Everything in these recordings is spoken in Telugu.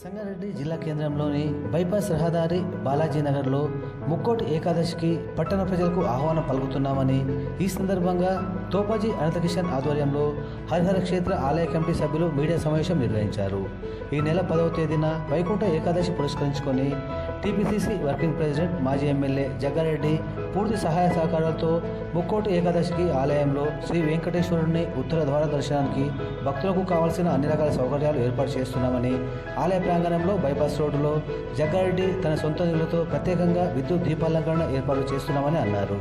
సంగారెడ్డి జిల్లా కేంద్రంలోని బైపాస్ రహదారి బాలాజీ నగర్లో ముక్కోటి ఏకాదశికి పట్టణ ప్రజలకు ఆహ్వానం పలుకుతున్నామని ఈ సందర్భంగా తోపాజీ అనంతకిషన్ ఆధ్వర్యంలో హరిహర క్షేత్ర ఆలయ కమిటీ సభ్యులు మీడియా సమావేశం నిర్వహించారు. ఈ నెల పదవ తేదీన వైకుంఠ ఏకాదశి పురస్కరించుకొని టీపీసీసీ వర్కింగ్ ప్రెసిడెంట్ మాజీ ఎమ్మెల్యే జగ్గారెడ్డి పూర్తి సహాయ సహకారాలతో ముక్కోటి ఏకాదశికి ఆలయంలో శ్రీ వెంకటేశ్వరుని ఉత్తర ద్వార దర్శనానికి భక్తులకు కావాల్సిన అన్ని రకాల సౌకర్యాలు ఏర్పాటు చేస్తున్నామని ఆలయ ప్రాంగణంలో బైపాస్ రోడ్డులో జగ్గారెడ్డి తన సొంత నిధులతో ప్రత్యేకంగా విద్యుత్ దీపాలంకరణ ఏర్పాటు చేస్తున్నామని అన్నారు.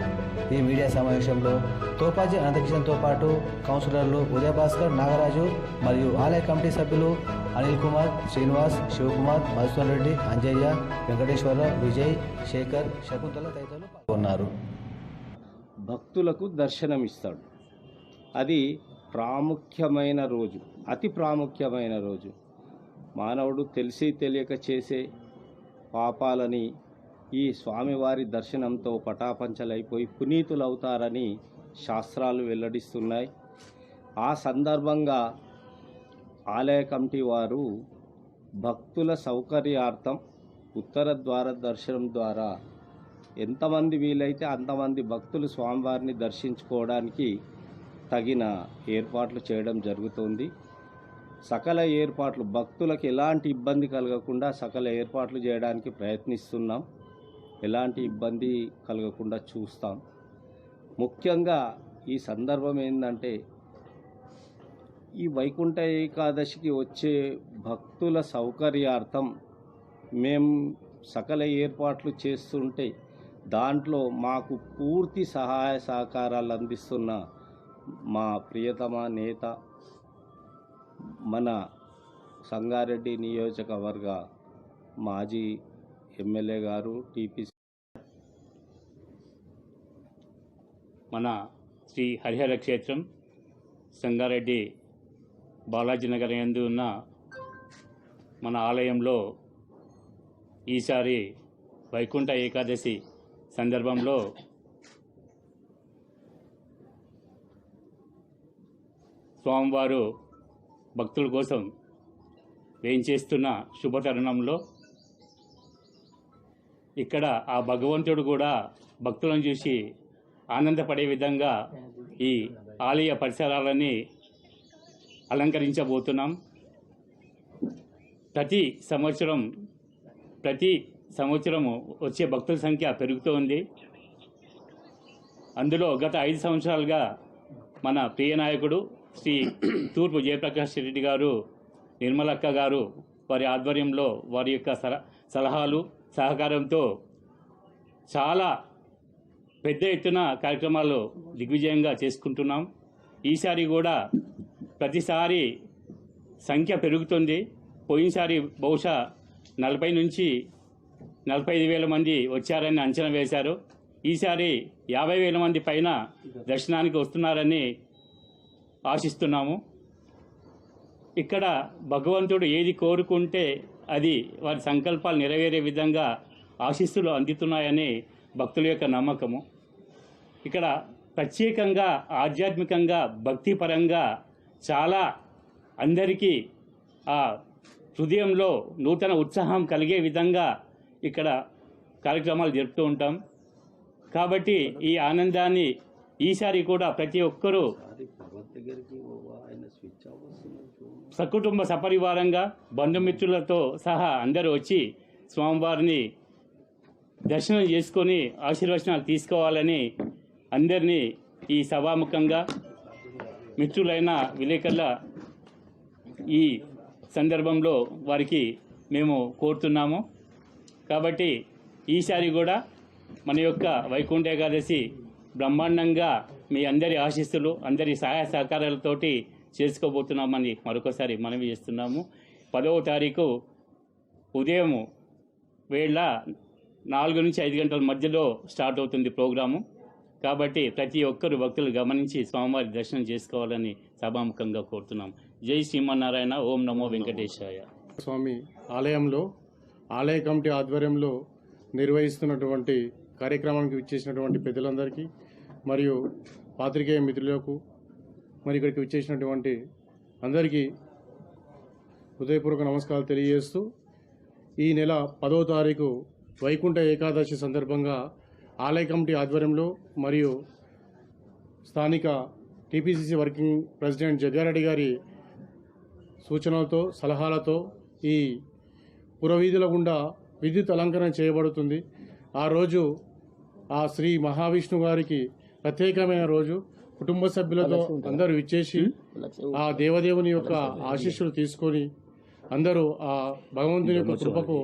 ఈ మీడియా సమావేశంలో తోపాజీ అనంతకిషన్తో పాటు కౌన్సిలర్లు ఉదయభాస్కర్ నాగరాజు మరియు ఆలయ కమిటీ సభ్యులు అనిల్ కుమార్ శ్రీనివాస్ శివకుమార్ మధుసూన్ రెడ్డి అంజయ్య వెంకటేశ్వరరావు విజయ్ శేఖర్ శకుంతల తదితరులు పాల్గొన్నారు. భక్తులకు దర్శనమిస్తాడు. అది ప్రాముఖ్యమైన రోజు అతి ప్రాముఖ్యమైన రోజు. మానవుడు తెలిసి తెలియక చేసే పాపాలని ఈ స్వామివారి దర్శనంతో పటాపంచలైపోయి పునీతులవుతారని శాస్త్రాలు వెల్లడిస్తున్నాయి. ఆ సందర్భంగా ఆలయ కమిటీ వారు భక్తుల సౌకర్యార్థం ఉత్తర ద్వార దర్శనం ద్వారా ఎంతమంది వీలైతే అంతమంది భక్తులు స్వామివారిని దర్శించుకోవడానికి తగిన ఏర్పాట్లు చేయడం జరుగుతుంది. సకల ఏర్పాట్లు భక్తులకు ఎలాంటి ఇబ్బంది కలగకుండా సకల ఏర్పాట్లు చేయడానికి ప్రయత్నిస్తున్నాం. ఎలాంటి ఇబ్బంది కలగకుండా చూస్తాం. ముఖ్యంగా ఈ సందర్భం ఏంటంటే ఈ వైకుంఠ ఏకాదశికి వచ్చే భక్తుల సౌకర్యార్థం మేము సకల ఏర్పాట్లు చేస్తుంటే దాంట్లో మాకు పూర్తి సహాయ సహకారాలు అందిస్తున్న మా ప్రియతమ నేత మన సంగారెడ్డి నియోజకవర్గ మాజీ ఎమ్మెల్యే గారు టీపీసీ మన శ్రీ హరిహర క్షేత్రం సంగారెడ్డి బాలాజీ నగర్ ఎందు ఉన్న మన ఆలయంలో ఈసారి వైకుంఠ ఏకాదశి సందర్భంలో స్వామివారు భక్తుల కోసం వేయించేస్తున్న శుభతరుణంలో ఇక్కడ ఆ భగవంతుడు కూడా భక్తులను చూసి ఆనందపడే విధంగా ఈ ఆలయ పరిసరాలని అలంకరించబోతున్నాం. ప్రతి సంవత్సరం ప్రతి సంవత్సరము వచ్చే భక్తుల సంఖ్య పెరుగుతోంది అందులో గత ఐదు సంవత్సరాలుగా మన ప్రియ నాయకుడు శ్రీ తూర్పు జయప్రకాష్ రెడ్డి గారు నిర్మలక్క గారు వారి ఆధ్వర్యంలో వారి యొక్క సల- సలహాలు సహకారంతో చాలా పెద్ద ఎత్తున కార్యక్రమాలు దిగ్విజయంగా చేసుకుంటున్నాం. ఈసారి కూడా ప్రతిసారి సంఖ్య పెరుగుతుంది. పోయినసారి బహుశా నలభై నుంచి నలభై ఐదు వేల మంది వచ్చారని అంచనా వేశారు. ఈసారి యాభై వేల మంది పైన దర్శనానికి వస్తున్నారని ఆశిస్తున్నాము. ఇక్కడ భగవంతుడు ఏది కోరుకుంటే అది వారి సంకల్పాలు నెరవేరే విధంగా ఆశీస్సులు అందుతున్నాయని భక్తుల యొక్క నమ్మకము. ఇక్కడ ప్రత్యేకంగా ఆధ్యాత్మికంగా భక్తిపరంగా చాలా అందరికీ ఆ హృదయంలో నూతన ఉత్సాహం కలిగే విధంగా ఇక్కడ కార్యక్రమాలు జరుపుతూ ఉంటాం. కాబట్టి ఈ ఆనందాన్ని ఈసారి కూడా ప్రతి ఒక్కరూ సకుటుంబ సపరివారంగా బంధుమిత్రులతో సహా అందరూ వచ్చి స్వామివారిని దర్శనం చేసుకొని ఆశీర్వచనాలు తీసుకోవాలని అందరినీ ఈ సభాముఖంగా మిత్రులైన విలేకరుల ఈ సందర్భంలో వారికి మేము కోరుతున్నాము. కాబట్టి ఈసారి కూడా మన యొక్క వైకుంఠ ఏకాదశి బ్రహ్మాండంగా మీ అందరి ఆశీస్సులు అందరి సహాయ సహకారాలతోటి చేసుకోబోతున్నామని మరొకసారి మనవి చేస్తున్నాము. పదవ తారీఖు ఉదయం వేళ నాలుగు నుంచి ఐదు గంటల మధ్యలో స్టార్ట్ అవుతుంది ప్రోగ్రాము. కాబట్టి ప్రతి ఒక్కరు భక్తులు గమనించి స్వామివారి దర్శనం చేసుకోవాలని సభాముఖంగా కోరుతున్నాం జై శ్రీమన్నారాయణ ఓం నమో వెంకటేశాయ. స్వామి ఆలయంలో ఆలయ కమిటీ ఆధ్వర్యంలో నిర్వహిస్తున్నటువంటి కార్యక్రమానికి విచ్చేసినటువంటి పెద్దలందరికీ మరియు పాత్రికేయ మిత్రులకు మరి ఇక్కడికి విచ్చేసినటువంటి అందరికీ హృదయపూర్వక నమస్కారాలు తెలియజేస్తూ ఈ నెల పదవ తారీఖు వైకుంఠ ఏకాదశి సందర్భంగా ఆలయ కమిటీ ఆధ్వర్యంలో మరియు స్థానిక టీపీసీసీ వర్కింగ్ ప్రెసిడెంట్ జగ్గారెడ్డి గారి సూచనలతో సలహాలతో ఈ పురవీధుల గుండా విద్యుత్ అలంకరణ చేయబడుతుంది. ఆ రోజు ఆ శ్రీ మహావిష్ణు గారికి ప్రత్యేకమైన రోజు. కుటుంబ సభ్యులతో అందరూ ఇచ్చేసి ఆ దేవదేవుని యొక్క ఆశీస్సులు తీసుకొని అందరూ ఆ భగవంతుని యొక్క కృపకు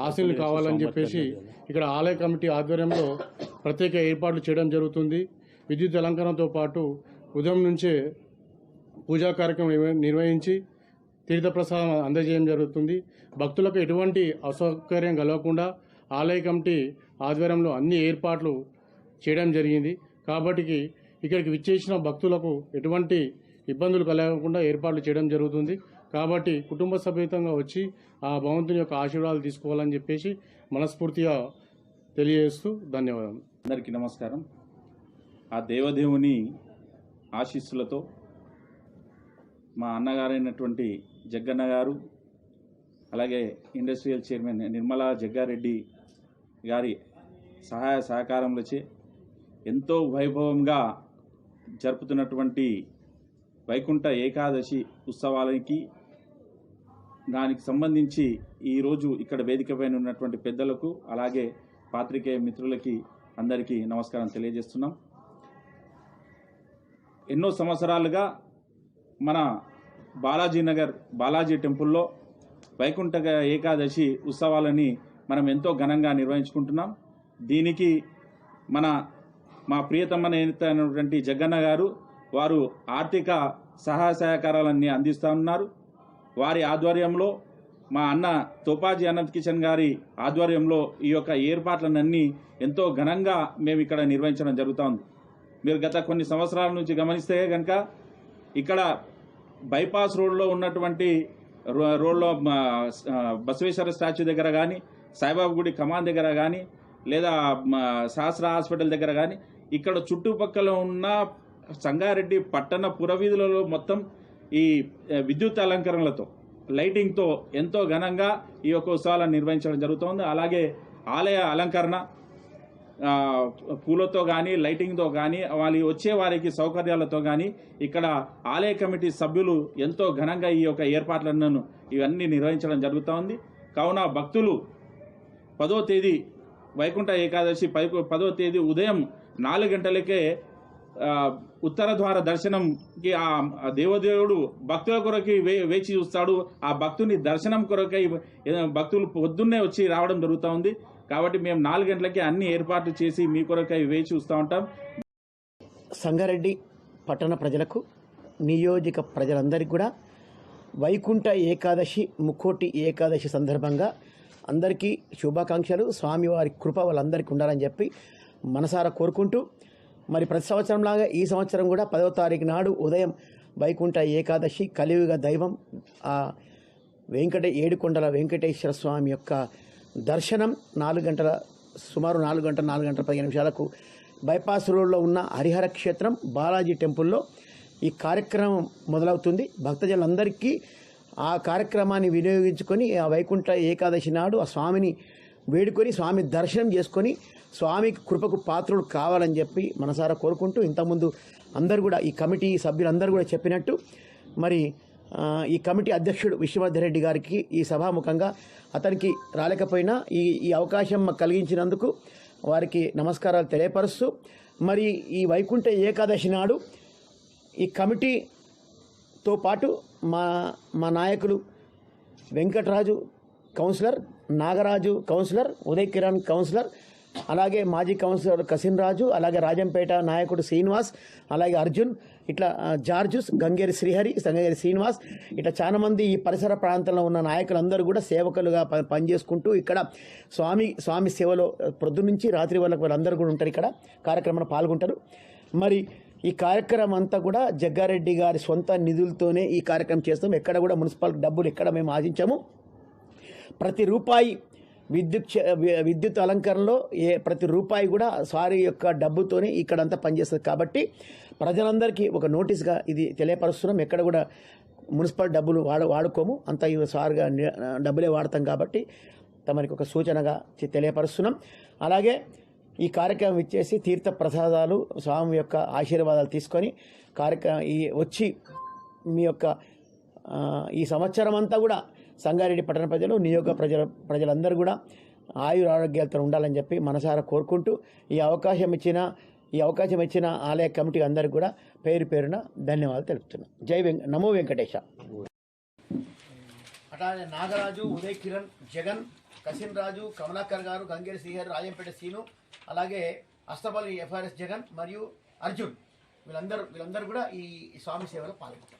ఆశీలు కావాలని చెప్పేసి ఇక్కడ ఆలయ కమిటీ ఆధ్వర్యంలో ప్రత్యేక ఏర్పాట్లు చేయడం జరుగుతుంది. విద్యుత్ అలంకరణతో పాటు ఉదయం నుంచే పూజా కార్యక్రమం నిర్వ- నిర్వహించి తీర్థప్రసాదం అందజేయడం జరుగుతుంది. భక్తులకు ఎటువంటి అసౌకర్యం కలగకుండా ఆలయ కమిటీ ఆధ్వర్యంలో అన్ని ఏర్పాట్లు చేయడం జరిగింది. కాబట్టి ఇక్కడికి విచ్చేసిన భక్తులకు ఎటువంటి ఇబ్బందులు కలగకుండా ఏర్పాట్లు చేయడం జరుగుతుంది. కాబట్టి కుటుంబ సమేతంగా వచ్చి ఆ భగవంతుని యొక్క ఆశీర్వాదాలు తీసుకోవాలని చెప్పేసి మనస్ఫూర్తిగా తెలియజేస్తూ ధన్యవాదం. అందరికీ నమస్కారం. ఆ దేవదేవుని ఆశీస్సులతో మా అన్నగారైనటువంటి జగ్గన్న గారు అలాగే ఇండస్ట్రియల్ చైర్మన్ నిర్మలా జగ్గారెడ్డి గారి సహాయ సహకారంలోచి ఎంతో వైభవంగా జరుపుతున్నటువంటి వైకుంఠ ఏకాదశి ఉత్సవాలకి దానికి సంబంధించి ఈరోజు ఇక్కడ వేదికపైన ఉన్నటువంటి పెద్దలకు అలాగే పాత్రికేయ మిత్రులకి అందరికీ నమస్కారం తెలియజేస్తున్నాం. ఎన్నో సంవత్సరాలుగా మన బాలాజీ నగర్ బాలాజీ టెంపుల్లో వైకుంఠ ఏకాదశి ఉత్సవాలని మనం ఎంతో ఘనంగా నిర్వహించుకుంటున్నాం. దీనికి మన మా ప్రియతమ నేత అయినటువంటి జగన్న గారు వారు ఆర్థిక సహాయ సహకారాలన్నీ అందిస్తూ ఉన్నారు. వారి ఆధ్వర్యంలో మా అన్న తోపాజీ అనంత్ కిషన్ గారి ఆధ్వర్యంలో ఈ యొక్క ఏర్పాట్లనన్నీ ఎంతో ఘనంగా మేము ఇక్కడ నిర్వహించడం జరుగుతోంది మీరు గత కొన్ని సంవత్సరాల నుంచి గమనిస్తే కనుక ఇక్కడ బైపాస్ రోడ్లో ఉన్నటువంటి రో- రోడ్లో బసవేశ్వర స్టాచ్యూ దగ్గర కానీ సాయిబాబు గుడి కమాన్ దగ్గర కానీ లేదా సహస్ర హాస్పిటల్ దగ్గర కానీ ఇక్కడ చుట్టుపక్కల ఉన్న సంగారెడ్డి పట్టణ పురవీధులలో మొత్తం ఈ విద్యుత్ అలంకరణలతో లైటింగ్తో ఎంతో ఘనంగా ఈ యొక్క ఉత్సవాలను నిర్వహించడం జరుగుతోంది. అలాగే ఆలయ అలంకరణ పూలతో కానీ లైటింగ్తో కానీ వాళ్ళు వచ్చే వారికి సౌకర్యాలతో కానీ ఇక్కడ ఆలయ కమిటీ సభ్యులు ఎంతో ఘనంగా ఈ యొక్క ఏర్పాట్లను ఇవన్నీ నిర్వహించడం జరుగుతోంది కావున భక్తులు పదో తేదీ వైకుంఠ ఏకాదశి పై పదో తేదీ ఉదయం నాలుగు గంటలకే ఉత్తర ద్వార దర్శనంకి ఆ దేవదేవుడు భక్తుల కొరకి వే వేచి చూస్తాడు. ఆ భక్తుని దర్శనం కొరకై భక్తులు పొద్దున్నే వచ్చి రావడం జరుగుతూ ఉంది. కాబట్టి మేము నాలుగు గంటలకి అన్ని ఏర్పాట్లు చేసి మీ కొరకై వేచి చూస్తూ ఉంటాం. సంగారెడ్డి పట్టణ ప్రజలకు నియోజక ప్రజలందరికీ కూడా వైకుంఠ ఏకాదశి ముక్కోటి ఏకాదశి సందర్భంగా అందరికీ శుభాకాంక్షలు. స్వామివారి కృప వాళ్ళందరికీ ఉండాలని చెప్పి మనసారా కోరుకుంటూ మరి ప్రతి సంవత్సరంలాగా ఈ సంవత్సరం కూడా పదవ తారీఖు నాడు ఉదయం వైకుంఠ ఏకాదశి కలియుగ దైవం ఆ వెంకట ఏడుకొండల వెంకటేశ్వర స్వామి యొక్క దర్శనం నాలుగు గంటల సుమారు నాలుగు గంటల నాలుగు గంటల పదిహేను నిమిషాలకు బైపాస్ రోడ్లో ఉన్న హరిహర క్షేత్రం బాలాజీ టెంపుల్లో ఈ కార్యక్రమం మొదలవుతుంది. భక్తజనులందరికీ ఆ కార్యక్రమాన్ని వినియోగించుకొని ఆ వైకుంఠ ఏకాదశి నాడు ఆ స్వామిని వేడుకొని స్వామి దర్శనం చేసుకొని స్వామి కృపకు పాత్రుడు కావాలని చెప్పి మనసారా కోరుకుంటూ ఇంతకుముందు అందరూ కూడా ఈ కమిటీ సభ్యులందరూ కూడా చెప్పినట్టు మరి ఈ కమిటీ అధ్యక్షుడు విశ్వనాథరెడ్డి గారికి ఈ సభాముఖంగా అతనికి రాలేకపోయినా ఈ ఈ అవకాశం కలిగించినందుకు వారికి నమస్కారాలు తెలియపరుస్తూ మరి ఈ వైకుంఠ ఏకాదశి నాడు ఈ కమిటీతో పాటు మా మా నాయకులు Venkataraju councillor Nagaraju councillor Uday Kiran councillor అలాగే మాజీ కౌన్సిలర్ కసిన్ రాజు అలాగే రాజంపేట నాయకుడు శ్రీనివాస్ అలాగే అర్జున్ ఇట్లా జార్జుస్ గంగేరి శ్రీహరి గంగేరి శ్రీనివాస్ ఇట్లా చాలా మంది ఈ పరిసర ప్రాంతంలో ఉన్న నాయకులందరూ కూడా సేవకులుగా ప- పనిచేసుకుంటూ ఇక్కడ స్వామి స్వామి సేవలో పొద్దు నుంచి రాత్రి వరకు వాళ్ళందరూ కూడా ఉంటారు ఇక్కడ కార్యక్రమంలో పాల్గొంటారు. మరి ఈ కార్యక్రమం అంతా కూడా జగ్గారెడ్డి గారి సొంత నిధులతోనే ఈ కార్యక్రమం చేస్తాం. ఎక్కడ కూడా మున్సిపల్ డబ్బులు ఎక్కడ మేము ఆశించాము. ప్రతి రూపాయి విద్యుత్ విద్యుత్ అలంకరణలో ఏ ప్రతి రూపాయి కూడా సారీ యొక్క డబ్బుతోనే ఇక్కడంతా పనిచేస్తుంది. కాబట్టి ప్రజలందరికీ ఒక నోటీస్గా ఇది తెలియపరుస్తున్నాం. ఎక్కడ కూడా మున్సిపల్ డబ్బులు వాడ వాడుకోము. అంతా ఇవి డబ్బులే వాడతాం కాబట్టి తమరికి ఒక సూచనగా తెలియపరుస్తున్నాం. అలాగే ఈ కార్యక్రమం ఇచ్చేసి తీర్థ ప్రసాదాలు స్వామి యొక్క ఆశీర్వాదాలు తీసుకొని కార్యక్రమం ఈ వచ్చి మీ యొక్క ఈ సంవత్సరం అంతా కూడా సంగారెడ్డి పట్టణ ప్రజలు నియోగ ప్రజల ప్రజలందరూ కూడా ఆయుర ఆరోగ్యాలతో ఉండాలని చెప్పి మనసారా కోరుకుంటూ ఈ అవకాశం ఇచ్చిన ఈ అవకాశం ఇచ్చిన ఆలయ కమిటీ అందరికీ కూడా పేరు పేరున ధన్యవాదాలు తెలుపుతున్నాం. జై వెంక నమో వెంకటేశ. అట్లానే నాగరాజు ఉదయ్ కిరణ్ జగన్ కసిన్ రాజు కమలాకర్ గారు గంగేరి శ్రీహర్ రాజంపేట సీను అలాగే అస్తపల్లి ఎఫ్ఆర్ఎస్ జగన్ మరియు అర్జున్. వీళ్ళందరూ వీళ్ళందరూ కూడా ఈ స్వామి సేవలో పాల్గొంటారు.